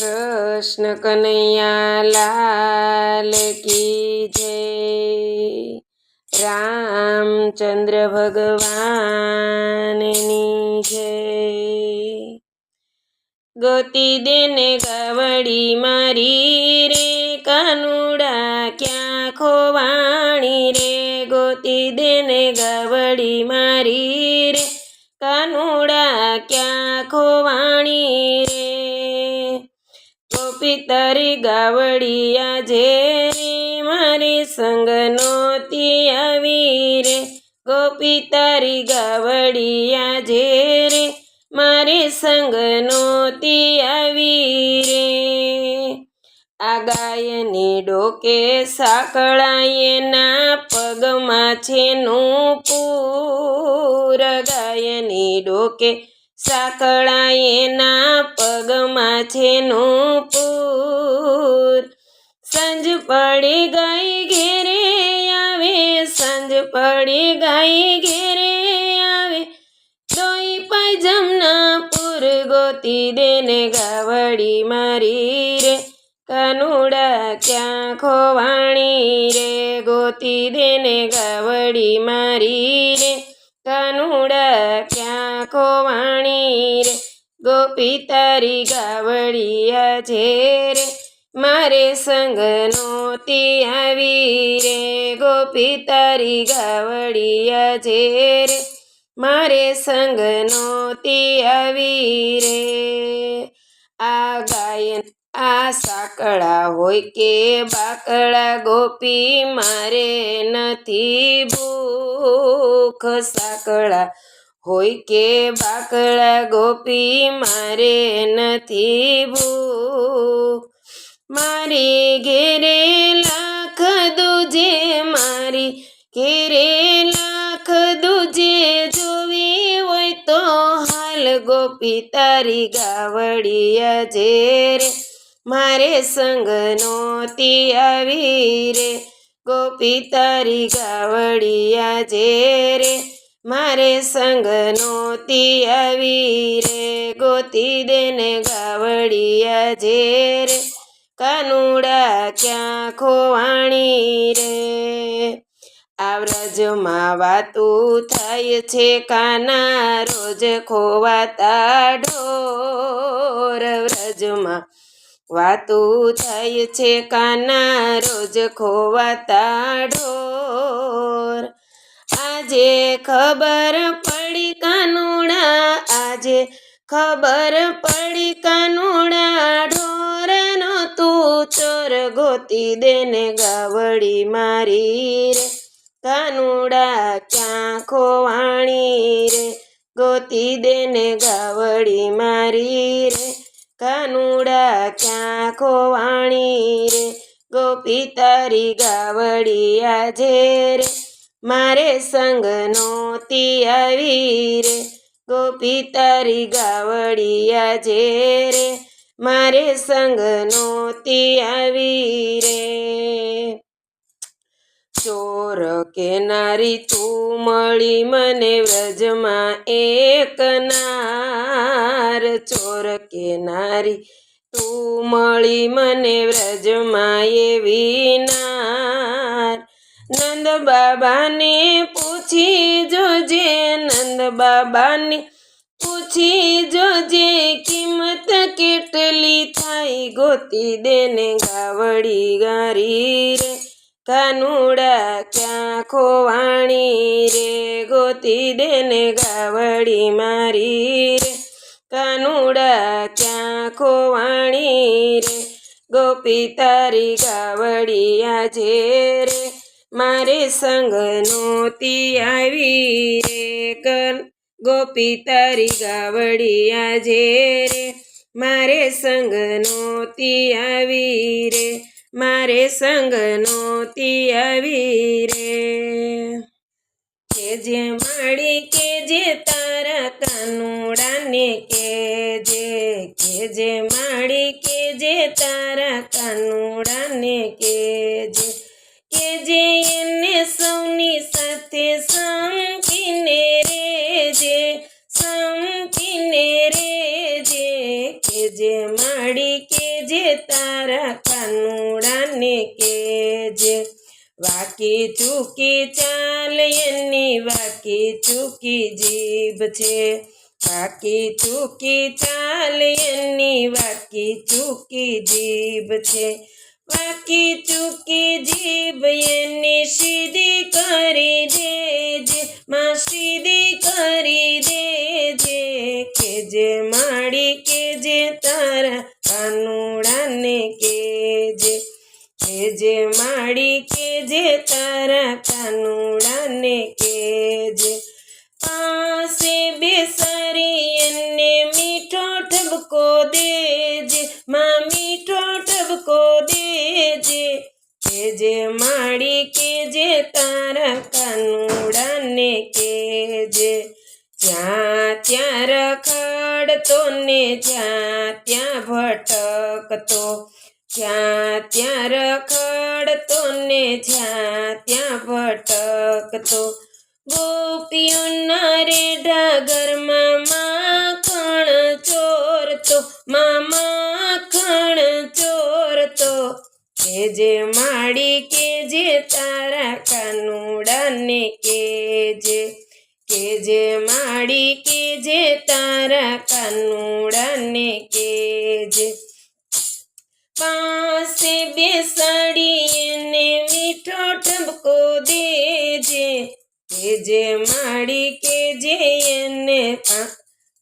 કૃષ્ણ કનૈયા લાલ કી જય. રામચંદ્ર ભગવાનની જય. ગોતી દેને ગવડી મારી રે, કાનુડા ક્યાં ખોવાણી રે? ગોતી દેને ગવડી મારી રે, કાનુડા ક્યાં ખોવાણી રે? ગોપી તારી ગાવડિયા જે મારી સંગ નોતી આવી રે. ગોપી તારી ગાવડિયા જે રે, મારી સંગ નોતી આવી રે. આ ગાયની ડોકે સાંકળાયેના પગમાં છે પૂર. ગાયની ડોકે સાંકળાયેના પગમાં છે પૂર. સંજ પડી ગઈ ઘેરે આવે, સંજ પડી ગઈ ઘેરે આવે. દોઈ પાયજમના પુર ગોતી દેને ગાવડી મારી રે. કનુડા ક્યાં ખોવાણી રે, ગોતી દેને ગાવડી મારી રે. કનુડા ક્યાં ખોવાણી રે. ગોપી તારી ગાવડિયા છે રે. મારે સંગનો તી આવી રે. ગોપી તારી ગાવડિયા છે રે. મારે સંગનો તી આવી રે. આ ગાયન, આ સાકડા હોય કે બાકડા ગોપી મારે નથી ભૂખ. સાંકળા હોય કે બાકડા ગોપી મારે નથી ભૂખ. મારી ઘેરે લાખ દુજે, મારી ઘેરે લાખ દુજે જોવી હોય તો હાલ ગોપી તારી ગાવડિયા જે રે. મારે સંગ નોતી આવી રે, ગોપી તારી ગાવડિયા જે રે. મારે સંગ નોતી આવી રે. ગોતી દેને ગાવડિયા જે કાનુડા ક્યાં ખોવાણી રે? આવરજમાં વાતું થાય છે કાના રોજ ખોવાતા ઢોર. વ્રજમાં વાતું થાય છે કાના રોજ ખોવાતા ઢોર. આજે ખબર પડી કાનુડા, આજે ખબર પડી કાનુડા, ઢોરનો તું ચોર ગોતી દેને ગાવડી મારી રે. કાનુડા ક્યાં ખોવાણી રે, ગોતી દેને ગાવડી મારી રે. કાનુડા ક્યાં ખોવાણી રે, ગોપી તારી ગાવડી આજે રે. મારે સંગ નોતી આવી રે. ગોપી તારી ગાવડિયા જે રે. મારે સંગ નોતી આવી રે. ચોર કે નારી તું મળી મને વ્રજમાં એક નાર. ચોર કે નારી તું મળી મને વ્રજમાં એવી નાર. નંદ બાબાને પૂછી જોજે, નંદ બાબાને પૂછી જોજે, કિંમત કેટલી થાય? ગોતી દેને ગાવડી ગારી રે, કાનુડા ક્યાં ખોવાણી રે? ગોતી દેને ગાવડી મારી રે, કાનુડા ક્યાં ખોવાણી રે? ગોપી તારી ગાવડી આજે રે મારે સંગ નોતી આવી. કર ગોપી તારી ગાવડી જે રે. મારે સંગ નોતી આવી રે. મારે સંગ નોતી આવી રે. કે જે માળી, કે જે તારા કાનુડાને કે જે. કે જે માળી, કે જે તારા કેજે માડી કેજે તારા કાનુડાને કેજે વાકી ચૂકી ચાલ, એની વાકી ચૂકી જીભ છે. વાકી ચૂકી ચાલ, એની વાકી ચૂકી જીભ છે. વાકી ચૂકી જીભ એની સીધી કરી દેજે, માં સીધી કરી દેજે, કે જે માડી, કે જે તારા કાનુડાને કેજે, કે જે માડી, કે જે તારા કાનુડાને કેજે. પાસે બેસારી એને મીઠો ઠબકો દેજે, માં મીઠો ઠબકો જે માડી કે જે તારા કાનુડાને કેજે જ્યાં ત્યાં રખડતો ને જ્યાં ત્યાં ભટકતો, જ્યાં ત્યાં રખડતો ને જ્યાં ત્યાં ભટકતો. ગોપીઓના રે ડાગરમાં જે માડી કે જે તારા કાનુડાને કેજે. કે જે માડી કે જે તારા કાનુડાને કેજે. પાસે બેસાડી એને મીઠો ઠબકો દેજે. કે જે માડી કે જે એને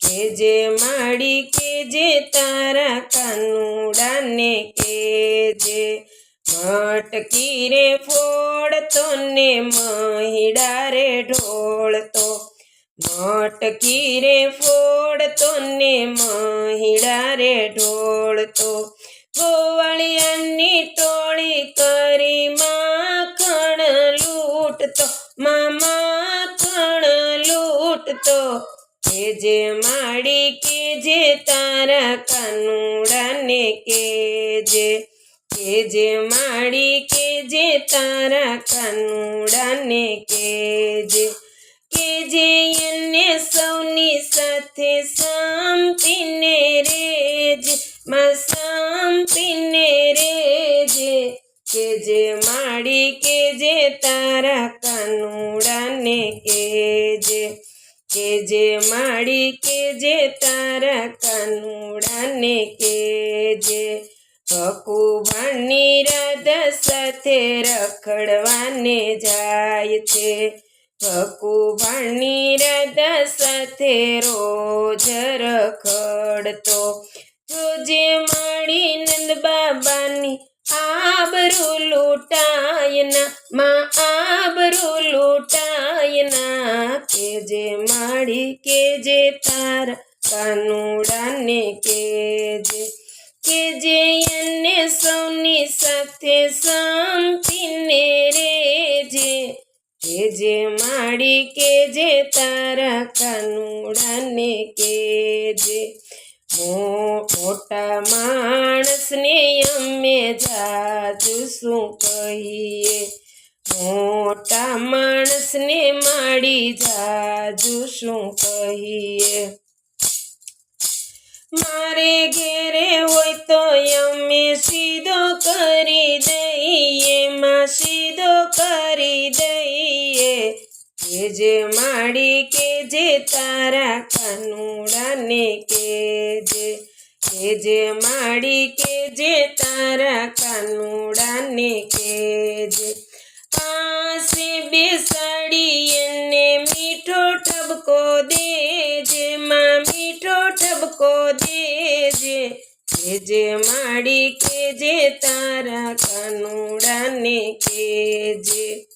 કે જે માડી કે જે તારા કાનુડાને કેજે. મટકી રે ફોડતો ને મહિડા રે ઢોળતો. મટકી રે ફોડતો ને મહિડા રે ઢોળતો. ગોવાળિયાની ટોળી કરી માખણ લૂંટતો. માખણ લૂંટતો. કે જે માડી, કે જે તારા કાનુડાને કેજે કે જે માડી, કે જે તારા કાનુડાને કેજે કે જે એને સૌની સાથે સંપીને રેજમાં સંપીને રેજે કે જે માડી, કે જે તારા કાનુડાને કેજે કે જે માડી, કે જે તારા કાનુડાને કેજે ભકુભાની રદ સાથે રખડવાને જાય છે. ભકુભાની રદ સાથે રોજ રખડતો. જોજે માડી નંદ બાબાની આબરૂ લૂંટાયના, માં આબરૂ લૂંટાયના, કે જે માડી કે જે તારા, કાનુડાને કેજે કે જે એને સૌની સાથે સંપીને રેજે, કે જે માડી, કે જે તારા કાનુડાને કેજે. મો- મોટા માણસને અમે જાજુ શું કહીએ? મોટા માણસને માડી જાજુ શું કહીએ? મારે ઘેરે હોય તો અમે સીધો કરી દઈએ, માં સીધો કરી દઈએ. કે જે માડી, કે જે તારા કાનુડાને કેજે કે જે માડી, કે જે તારા કાનુડાને કેજે કે જે માડી કે જે તારા કાનુડાને કેજે.